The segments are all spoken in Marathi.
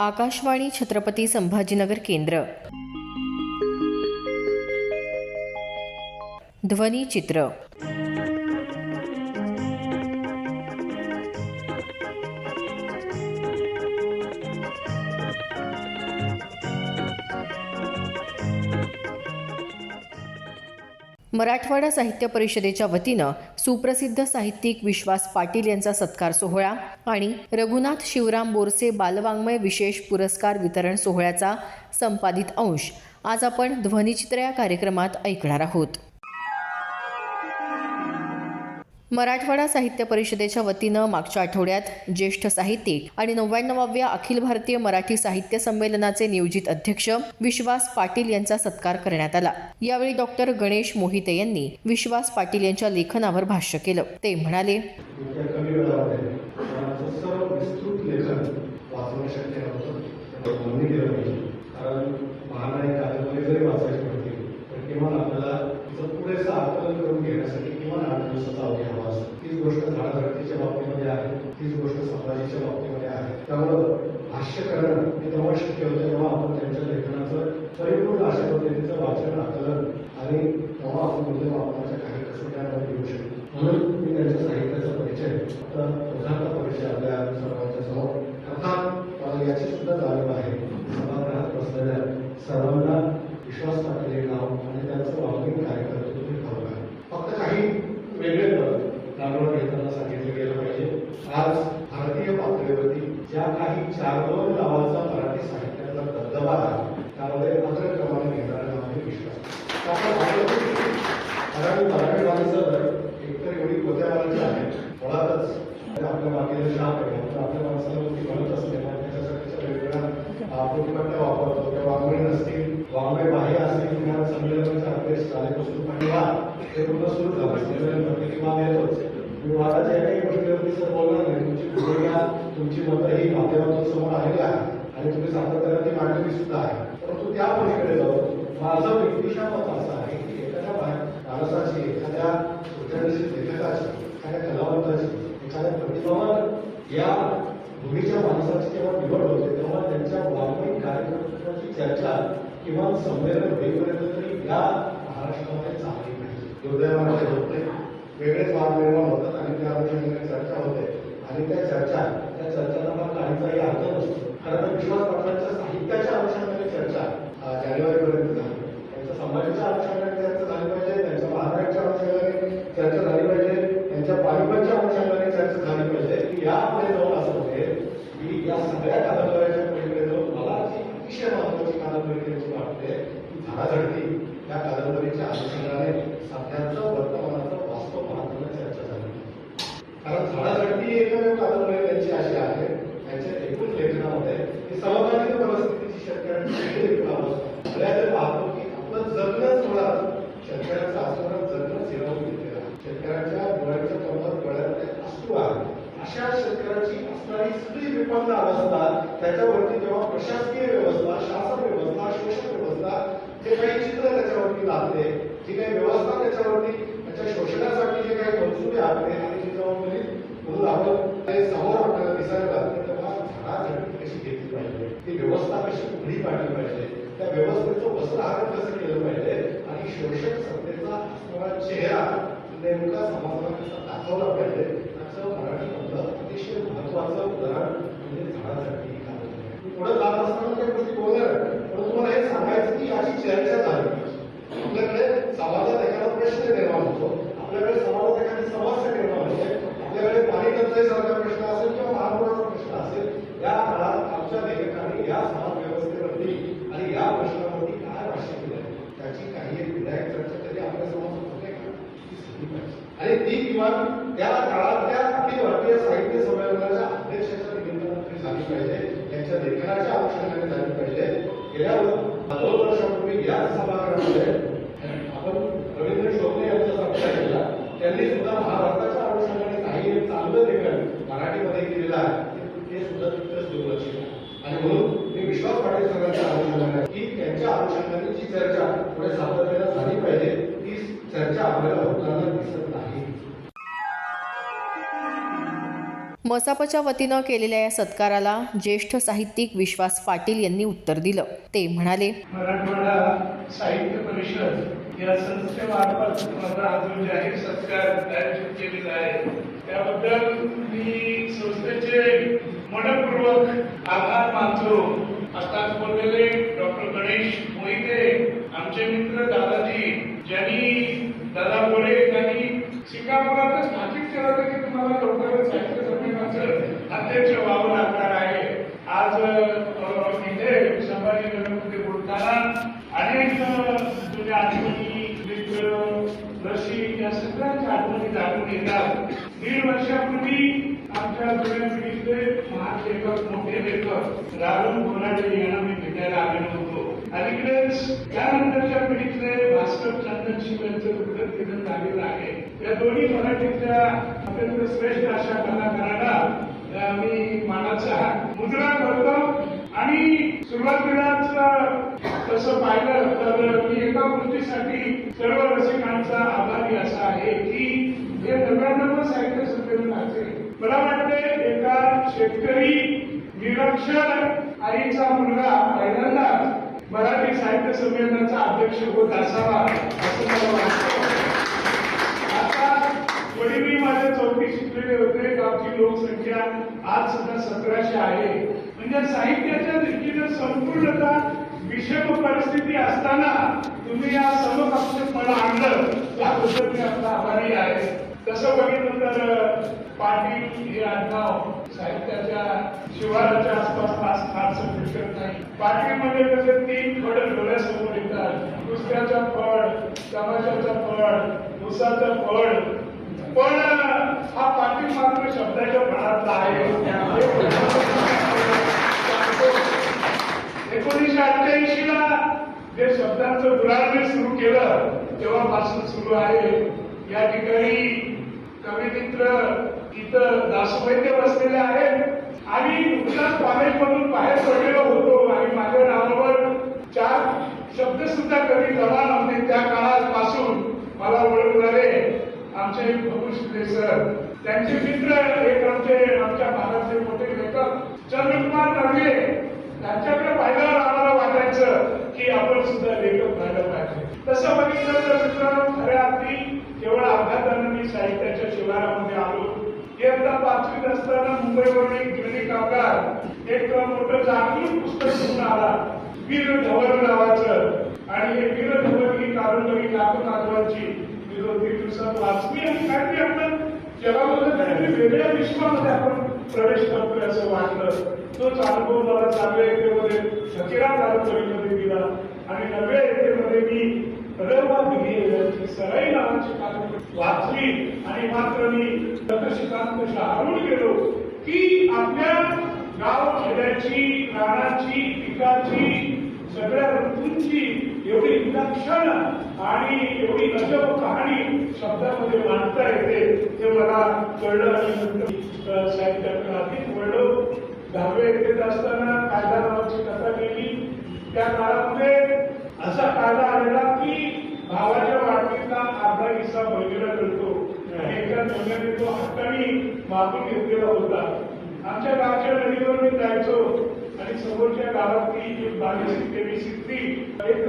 आकाशवाणी छत्रपती संभाजीनगर केंद्र. ध्वनी चित्र मराठवाडा साहित्य परिषदेच्या वतीनं सुप्रसिद्ध साहित्यिक विश्वास पाटील यांचा सत्कार सोहळा आणि रघुनाथ शिवराम बोरसे बालवाङ्मय विशेष पुरस्कार वितरण सोहळ्याचा संपादित अंश आज आपण ध्वनिचित्र या कार्यक्रमात ऐकणार आहोत. मराठवाडा साहित्य परिषदेच्या वतीनं मागच्या आठवड्यात ज्येष्ठ साहित्यिक आणि नव्याण्णवाव्या अखिल भारतीय मराठी साहित्य संमेलनाचे नियोजित अध्यक्ष विश्वास पाटील यांचा सत्कार करण्यात आला. यावेळी डॉक्टर गणेश मोहिते यांनी विश्वास पाटील यांच्या लेखनावर भाष्य केलं. ते म्हणाले वाचणं शक्य नव्हतं नोंदणी केलं पाहिजे कारण महानायक कादंबरी जरी वाचायची पडते तर किमान आपल्याला तिचं पुरेसं आकलन करून घेण्यासाठी किमान आठ दिवसाचा अवधी हवा असतो तीच गोष्ट झाडाझडतीच्या बाबतीमध्ये आहे. तीच गोष्ट संभाजीच्या बाबतीमध्ये आहे. त्यामुळं भाष्य करणं हे तेव्हा शक्य होतं तेव्हा आपण त्यांच्या लेखनाचं परिपूर्ण अशा पद्धतीचं वाचन आकलन आणि तेव्हा आपण मूल्यमापनाच्या काही कसोट्यांवर येऊ शकतो. म्हणून मी त्यांच्या साहित्याचा परिचय फक्त उदाहरणाचा परिचय आपल्या सर्वांच्या समोर अर्थात मला याची सुद्धा जाणीव आहे सभागृहात बसलेल्या सर्वांना विश्वास पाटील हे नाव आणि त्यांचं वाङ्मयीन कार्यकर्तृत्व हे ठाऊक आहे फक्त काही वेगळे पद नागवड घेताना सांगितलं गेलं पाहिजे आज भारतीय पातळीवरती ज्या काही चार दोन नावाचा मराठी साहित्यातला दबदबा आहे त्यामध्ये अग्रक्रमाने घेणारं नाव आहे विश्वास आपण पाहिलं कारण मराठी माणसं एकतर एवढी कोत्यामाराची आहे मुळातच आपल्या मागे शाप आहे आपण आपल्या माणसाला ती म्हणत असते ना त्याच्यासाठीच्या वेगवेगळ्या वापरतो. त्या वाङ्मय नसतील वाङ्मय बाह्य असतील तुम्हाला संमेलनाचा अभ्यास झाल्यापासून पहिला ते पूर्ण सुरू झालं. संमेलन प्रतिमा देतोच मी मी ज्या काही गोष्टीवरती सर बोलणार नाही. तुमची भूमिका तुमची मतं ही माध्यमातून समोर आलेली आहे आणि तुम्ही सातत्याने ती मांडलेली सुद्धा आहे. परंतु त्या पलीकडे जाऊन माझं व्यक्तिशा मत असं आहे की एखाद्या माणसाची एखाद्या लेखकाची एखाद्या कलावंताची एखाद्या प्रतिभावान या पूर्वीच्या माणसाची जेव्हा निवड होते तेव्हा त्यांच्या वाङ्मयीन कार्यक्रमाची चर्चा किंवा संमेलन होईपर्यंत तरी या महाराष्ट्रामध्ये चालली पाहिजे दुर्दैवाने होत. वेगळेच वाद निर्माण होतात आणि त्या अनुषंगाने चर्चा होते. आणि त्या चर्चा त्या चर्चांना काहीचाही अर्थ नसतो खरं तर विश्वास पाटलांच्या साहित्याच्या अनुषंगाने चर्चा अं, जानेवारीपर्यंत झाली त्यांच्या समाजाच्या अनुषंगाने चर्चा झाली पाहिजे त्यांच्या महाराष्ट्राच्या अनुषंगाने चर्चा झाली पाहिजे त्यांच्या पानिपतच्या अनुषंगाने चर्चा झाली पाहिजे की यामध्ये जाऊन असं होते की या सगळ्या कादंबऱ्याच्या पलीकडे जाऊन मला जी अतिशय महत्वाची कादंबरी त्यांची वाटते की झाडाझडती या कादंबरीच्या अनुषंगाने सध्याचं वर्तमानाचं वास्तव पाहताना चर्चा झाली कारण झाडाझडती एकमेव कादंबरी त्यांची अशी आहे त्यांच्या एकूण लेखनामध्ये की समकालीन परिस्थितीची शेतकऱ्यांची एकूण अवस्था सगळ्यात पाहतो की आपलं जगणंच मुळात शेतकऱ्यांचं आसमरण जगणंच हिरावून घेतलेलं आहे शेतकऱ्यांच्या डोळ्यांच्या तोंडात डोळ्यामध्ये अश्रू आहे अशा शेतकऱ्याची असणारी सगळी विपन्न अवस्था त्याच्यावरती जेव्हा प्रशासकीय व्यवस्था शासन व्यवस्था शोषण व्यवस्था जे काही चित्र त्याच्यावरती लागते जी काही व्यवस्था त्याच्यावरती त्याच्या शोषणासाठी जे काही मनसुबे आखले आणि जी जबाबदारी म्हणून आपण ते समोर आपल्याला दिसायला लागते तेव्हा झाडाझडती कशी घेतली पाहिजे? ती व्यवस्था कशी उघडी पाडली पाहिजे? त्या व्यवस्थेचं वस्त्रहारण कसं केलं पाहिजे? आणि शोषक सत्तेचा असणारा चेहरा नेमका समाजाला कसा दाखवला पाहिजे? असं मराठीमधलं अतिशय महत्वाचं उदाहरण म्हणजे झाडासाठी. पुढे जात असताना त्या गोष्टी बोलणार आहे. पण तुम्हाला हे सांगायचं की याची चर्चा झाली. आपल्याकडे समाजात एखादा प्रश्न निर्माण होतो. आपल्याकडे समाजात एखादी समस्या निर्माण होते. आपल्याकडे पाणी टंचाईसारखा प्रश्न असेल किंवा महापुराचा प्रश्न असेल या काळात आमच्या लेखकांनी या समाज व्यवस्थेवरती आणि या प्रश्नावरती काय भाष्य केलं त्याची काही एक विधायक चर्चा तरी आपल्या समाजात होते का? आणि ती किमान त्या काळातल्या अखिल भारतीय साहित्य संमेलनाच्या अध्यक्षाच्या झाली पाहिजे. त्यांच्या लेखनाच्या अनुषंगाने झाली पाहिजे. गेल्या दोन वर्षापूर्वी याच सभागृहामध्ये आपण रवींद्र शोभने यांचा सत्कार केला. त्यांनी सुद्धा महाराष्ट्राच्या अनुषंगाने काही एक चांगलं लेखन मराठीमध्ये केलेलं आहे. ते- सुद्धा तितकंच दुर्लक्षित आहे. आणि म्हणून मी विश्वास पाटील सरांच्या अनुषंगाने की त्यांच्या अनुषंगाने जी चर्चा पुढे सातत्याला झाली पाहिजे. ती चर्चा आपल्याला होताना दिसत नाही. मसापच्या वतीनं केलेल्या या सत्काराला ज्येष्ठ साहित्यिक विश्वास पाटील यांनी उत्तर दिलं. ते म्हणाले मराठवाडा साहित्य परिषद या संस्थेमार्फत माझा जो जाहीर सत्कार आयोजित केलेला आहे. त्याबद्दल मी संस्थेचे मनपूर्वक आभार मानतो. आता बोललेले डॉक्टर गणेश मोहिते आमचे मित्र दादाजी ज्यांनी दादा बोले त्यांनी सिंगापुरातच भाषिक केलं होतं की तुम्हाला लवकरच साहित्य संमेलनाचं अध्यक्ष व्हावं लागणार आहे आज अ, इथे संभाजीनगरमध्ये बोलताना अनेक अ, जुन्या आठवणी मित्र रशी या सगळ्यांच्या आठवणी येतात दीड वर्षापूर्वी आमच्या जुन्या पिढीतले महान लेखक मोठे लेखक राहुल बोराडे यांना मी भेटायला आलेलो होतो. अलीकडेच त्यानंतरच्या पिढीतले भास्कर चंदनशिव यांचं दुःखद निधन झालेलं आहे. या दोन्ही मराठीतल्या अत्यंत श्रेष्ठ अशा कलाकारांना अ, मी मानाचा मुद्रा करतो. आणि सुरुवातीलाच तसं पाहिलं तर मी एका गोष्टीसाठी सर्व रसिकांचा आभारी असा आहे की हे नव्याण्णव साहित्य संमेलनाचे मला वाटते एका शेतकरी निरक्षर आईचा मुलगा पहिल्यांदा मराठी साहित्य संमेलनाचा अध्यक्ष होत असावा असं मला वाटतं आता वडीलही माझे चौथी शिकलेले होते गावची लोकसंख्या आज सुद्धा सतराशे आहे. म्हणजे साहित्याच्या दृष्टीने संपूर्णता विषम परिस्थिती असताना तुम्ही या समकक्षपणा आणलं त्याबद्दल मी आपला आभारी आहे. तसं बघितलं तर पाटील हे आडनाव साहित्याच्या शिवाराच्या आसपास फार फारसं फिरकत नाही. पाटील म्हणजे त्याचे तीन फळ डोळ्यासमोर येतात. दुसऱ्याचा फळ तमाशाचं फळ उसाचं फळ. पण हा पाटील मात्र शब्दाच्या फळातला आहे. एकोणीसशे अठ्ठ्याऐंशी ला जे शब्दांचं पुराण सुरू केलं तेव्हापासून सुरू आहे. या ठिकाणी कवी मित्र इथं दासवैद्य बसलेले आहेत. आणि नुकताच कॉलेजमधून बाहेर पडलेलो होतो. आणि माझ्या नावावर चार शब्द सुद्धा कधी जमा नव्हते. त्या काळापासून मला ओळखणारे आमचे भगू शिंदे सर. त्यांचे मित्र एक आमचे आमच्या भागातले मोठे लेखक चंद्रकुमार नवले त्यांच्याकडे पाहिल्यावर आम्हाला वाटायचं की आपण सुद्धा लेखक व्हायला पाहिजे. तसं बघितलं तर मित्रांनो खऱ्या अर्थी केवळ अपघातानं मी साहित्य असताना मुंबईवरून एक गिरणी कामगार एक मोठं जागरूक पुस्तक घेऊन आला. वीर धवन नावाचं. आणि हे वीर धवन ही कादंबरी लाखो नागवाची मी दोन तीन दिवसात वाचली आणि काहीतरी आपण. जगामध्ये काहीतरी वेगळ्या विश्वामध्ये आपण प्रवेश करतोय असं वाटलं. तोच अनुभव मला चांगल्या येथेमध्ये सचिरा कादंबरीमध्ये दिला. आणि नव्या येथेमध्ये मी रवा सराई नावाची कादंबरी वाचली आणि मात्र मी तथशिकांत शहारून गेलो की आपल्या गाव खेड्याची रानाची पिकाची सगळ्या ऋतूंची एवढी विलक्षण आणि एवढी अजब कहाणी शब्दामध्ये मांडता येते ते मला कळलं आणि नंतर साहित्याकडे अधिक वळलो. दहावे येथे असताना कायदा नावाची कथा केली. त्या काळामध्ये असा कायदा आलेला की भावाच्या वाटणीचा अर्धा हिस्सा बहिणीला मिळतो आणि एका महिन्याने तो हक्काने मागून घेतलेला होता आमच्या गावच्या नदीवर मी जायचो आणि समोरच्या गावातली एक बावीस तेवीस स्त्री एक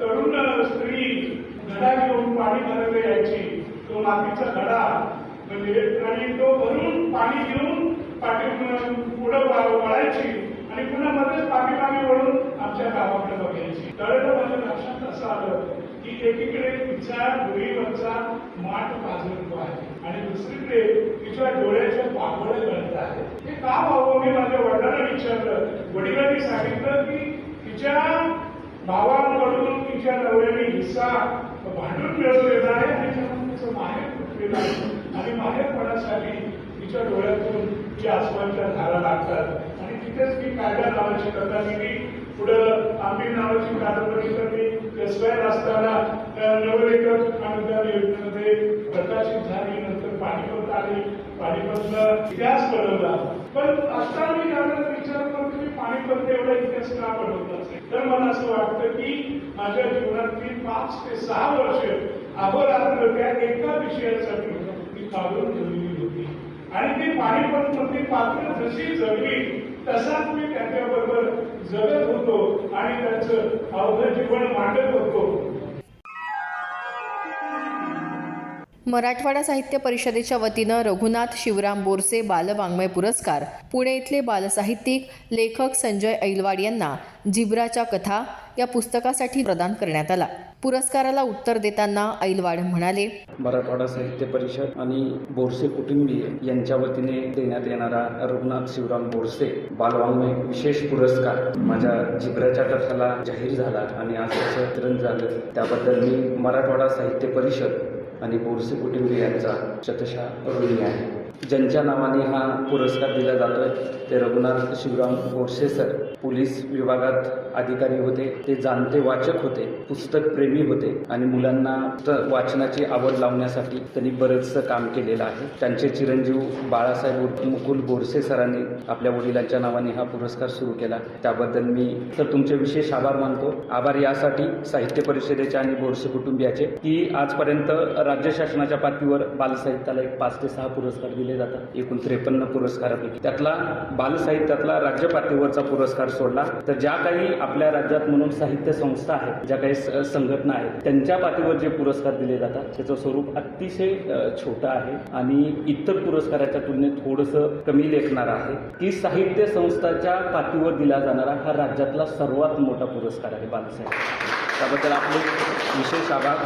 तरुण स्त्री घडा घेऊन पाणी भरायला यायची. तो मातीचा घडा म्हणजे आणि तो भरून पाणी घेऊन पाठी पुढे वा- वळायची आणि पुन्हा मध्येच पाठीमागे वळून आमच्या गावाकडे बघायची. तर माझ्या लक्षात असं आलं की एकीकडे तिचा डोळीवरचा माठ पाजरतो आहे. आणि दुसरीकडे तिच्या डोळ्याच्या पापड गळत आहेत. हे का व्हावं? मी माझ्या वडिलांना विचारलं. वडिलांनी सांगितलं की तिच्या भावांकडून तिच्या नवऱ्याने हिस्सा भांडून मिळवलेला आहे आणि त्यामुळे तिचं माहेर फुटलेलं आहे. आणि माहेर पडण्यासाठी तिच्या डोळ्यातून जे आसमानच्या धारा लागतात. आणि तिथेच मी कायदा नावाची कथा मी पुढं आम्ही नावाची कादंबरी त्यांनी मी असताना अ, नवलेखक अनुदान योजनेमध्ये प्रकाशित झाली नंतर पाणीपत आली. पाणीपतला इतिहास घडवला पण आता मी त्यानंतर विचार करतो की पाणीपत एवढा इतिहास का बनवत असेल तर मला असं वाटतं की माझ्या जीवनातली पाच ते सहा वर्ष अहोरात्र त्या एका विषयासाठी मी काढून ठेवलेली होती. आणि ती पाणीपत मध्ये पात्र जशी जगली तसाच मी त्यांच्याबरोबर जगत होतो आणि त्यांचं अवघड जीवन मांडत होतो? मराठवाडा साहित्य परिषदेच्या वतीनं रघुनाथ शिवराम बोरसे बालवाङ्मय पुरस्कार पुणे इथले बालसाहित्यिक लेखक संजय ऐलवाड यांना जिब्राच्या कथा या पुस्तकासाठी प्रदान करण्यात आला. पुरस्काराला उत्तर देताना ऐलवाड म्हणाले मराठवाडा साहित्य परिषद आणि बोरसे कुटुंबीय यांच्या वतीने देण्यात येणारा रघुनाथ शिवराम बोरसे बालवाङ्मय विशेष पुरस्कार माझ्या जिब्राच्या कथाला जाहीर झाला आणि आज वितरण झालं. त्याबद्दल मी मराठवाडा साहित्य परिषद आणि बोरसे कुटुंबी यांचा शतशा ऋणी आहे. ज्यांच्या नावाने हा पुरस्कार दिला जातोय ते रघुनाथ शिवराम बोरसे सर पोलीस विभागात अधिकारी होते ते जाणते वाचक होते पुस्तक प्रेमी होते आणि मुलांना वाचनाची आवड लावण्यासाठी त्यांनी बरंचसं काम केलेलं आहे. त्यांचे चिरंजीव बाळासाहेब मुकुल बोरसे सरांनी आपल्या वडिलांच्या नावाने हा पुरस्कार सुरू केला. त्याबद्दल मी तर तुमचे विशेष आभार मानतो. आभार यासाठी साहित्य परिषदेचे आणि बोरसे कुटुंबियाचे की आजपर्यंत राज्य शासनाच्या पातळीवर बालसाहित्याला एक पाच ते सहा पुरस्कार दिले जातात. एकूण त्रेपन्न पुरस्कारापैकी त्यातला बालसाहित्यातला राज्य पातळीवरचा पुरस्कार सोडला. तर ज्या काही आपल्या राज्यात म्हणून साहित्य संस्था आहेत ज्या काही स- संघटना आहेत त्यांच्या पाठीवर जे पुरस्कार दिले जातात त्याचं स्वरूप अतिशय छोटं आहे आणि इतर पुरस्काराच्या तुलनेत थोडंसं कमी लेखणार आहे. की साहित्य संस्थाच्या पाठीवर दिला जाणारा हा राज्यातला सर्वात मोठा पुरस्कार आहे बालसाहेब. त्याबद्दल आपले विशेष आभार.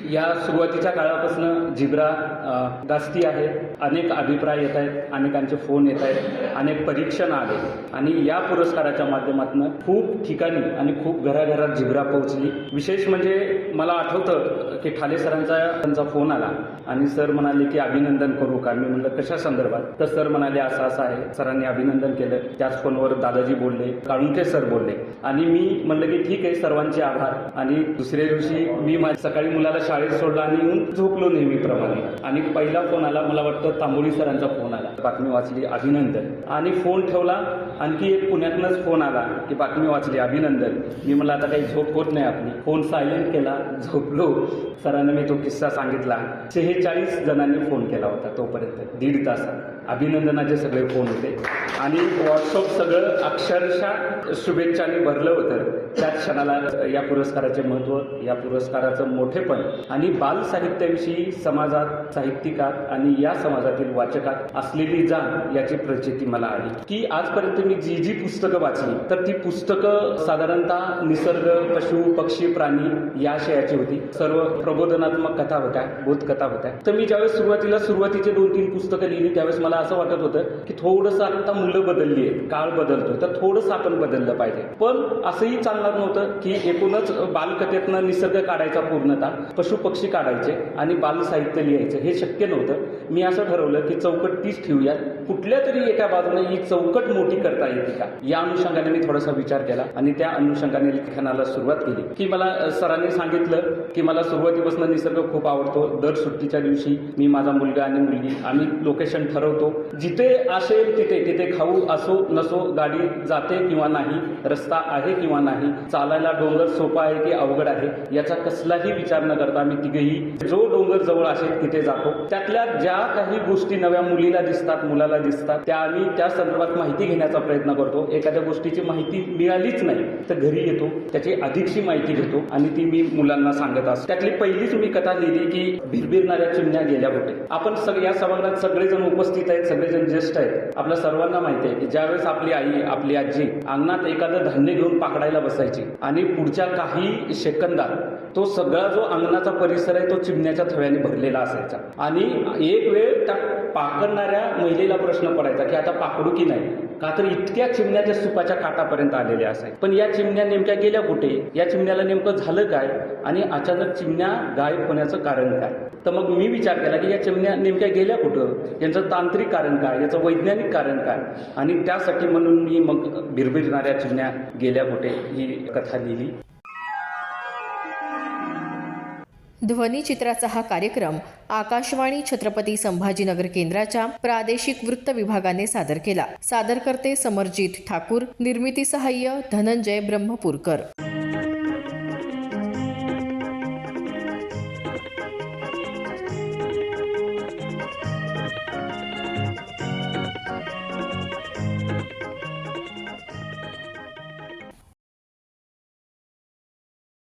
या सुरुवातीच्या काळापासून जिब्रा अ, गाजती आहे. अनेक अभिप्राय येत आहेत अनेकांचे फोन येत आहेत अनेक परीक्षण आले. आणि या पुरस्काराच्या माध्यमातून खूप ठिकाणी आणि खूप घराघरात जिब्रा पोहोचली. विशेष म्हणजे मला आठवतं की ठाले सरांचा त्यांचा फोन आला आणि सर म्हणाले की अभिनंदन करू का? मी म्हणलं कशा संदर्भात? तर सर म्हणाले असं असं आहे. सरांनी अभिनंदन केलं. त्याच फोनवर दादाजी बोलले काळुंके सर बोलले. आणि मी म्हणलं की ठीक आहे सर्वांचे आभार. आणि दुसऱ्या दिवशी मी माझ्या सकाळी मुलाला शाळेत सोडला आणि येऊन झोपलो नेहमीप्रमाणे. आणि पहिला फोन आला मला वाटतं तांबोळी सरांचा फोन आला. बातमी वाचली अभिनंदन. आणि फोन ठेवला आणखी एक पुण्यातनंच फोन आला की बातमी वाचली अभिनंदन. मी म्हणलं आता काही झोप होत नाही आपली. फोन सायलेंट केला झोपलो. सरांना मी तो किस्सा सांगितला. शेहेचाळीस जणांनी फोन केला होता तोपर्यंत दीड तासात. अभिनंदनाचे सगळे फोन होते. आणि व्हॉट्सअप सगळं अक्षरशः शुभेच्छाने भरलं होतं. त्या क्षणाला या पुरस्काराचे महत्त्व या पुरस्काराचं मोठेपण आणि बाल साहित्याविषयी समाजात साहित्यिकात आणि या समाजातील वाचकात असलेली जाण याची प्रचिती मला आली. की आजपर्यंत मी जी जी पुस्तकं वाचली तर ती पुस्तकं साधारणतः निसर्ग पशु पक्षी प्राणी या आशयाची होती. सर्व प्रबोधनात्मक कथा होत्या बोधकथा होत्या. तर मी ज्यावेळेस सुरुवातीला सुरुवातीचे दोन तीन पुस्तकं लिहिली त्यावेळेस मला असं वाटत होतं की थोडंसं आता मुलं बदलली आहेत काळ बदलतोय तर थोडंसं आपण बदललं पाहिजे. पण असंही चांगलं चालणार नव्हतं की एकूणच बालकथेतनं निसर्ग काढायचा पूर्णतः पशु पक्षी काढायचे आणि बाल साहित्य लिहायचं. हे शक्य नव्हतं. मी असं ठरवलं की चौकट तीच ठेवूया कुठल्या तरी एका बाजूने ही चौकट मोठी करता येते का? या अनुषंगाने मी थोडासा विचार केला आणि त्या अनुषंगाने लिखाणाला सुरुवात केली. की मला सरांनी सांगितलं की मला सुरुवातीपासून निसर्ग खूप आवडतो. दर सुट्टीच्या दिवशी मी माझा मुलगा आणि मुलगी आम्ही लोकेशन ठरवतो. जिथे असेल तिथे तिथे खाऊ असो नसो गाडी जाते किंवा नाही रस्ता आहे किंवा नाही चालायला डोंगर सोपा आहे की अवघड आहे याचा कसलाही विचार न करता आम्ही तिघेही जो डोंगर जवळ असेल तिथे जातो. त्यातल्या ज्या काही गोष्टी नव्या मुलीला दिसतात मुलाला दिसतात त्या आम्ही त्या संदर्भात माहिती घेण्याचा प्रयत्न करतो. एखाद्या गोष्टीची माहिती मिळालीच नाही तर घरी येतो त्याची अधिकची माहिती घेतो आणि ती मी मुलांना सांगत असतो. त्यातली पहिलीच मी कथा लिहिली की भिरभिरणाऱ्या चिमण्या गेल्या होते आपण सग या सभागृहात सगळेजण उपस्थित आहेत सगळेजण ज्येष्ठ आहेत. आपल्या सर्वांना माहिती आहे की ज्यावेळेस आपली आई आपली आजी अंगणात एखादं धान्य घेऊन पाकडायला असायची. आणि पुढच्या काही सेकंदात तो सगळा जो अंगणाचा परिसर आहे तो चिमण्याच्या थव्याने भरलेला असायचा. आणि एक वेळ त्या पाकडणाऱ्या महिलेला प्रश्न पडायचा की आता पाकडू की नाही? का तर इतक्या चिमण्या त्या सुपाच्या काटापर्यंत आलेल्या असायच्या. पण या चिमण्या नेमक्या गेल्या कुठे? या चिमण्याला नेमकं झालं काय? आणि अचानक चिमण्या गायब होण्याचं कारण काय? तर मग मी विचार केला की या चिमण्या नेमक्या गेल्या कुठं? यांचं तांत्रिक कारण काय? याचं वैज्ञानिक कारण काय? आणि त्यासाठी म्हणून मी मग भिरभिरणाऱ्या चिमण्या गेल्या कुठे? ही कथा लिहिली. ध्वनिचित्राचा हा कार्यक्रम आकाशवाणी छत्रपती संभाजीनगर केंद्राच्या प्रादेशिक वृत्त विभागाने सादर केला. सादरकर्ते समरजित ठाकूर निर्मिती सहाय्य धनंजय ब्रह्मपूरकर.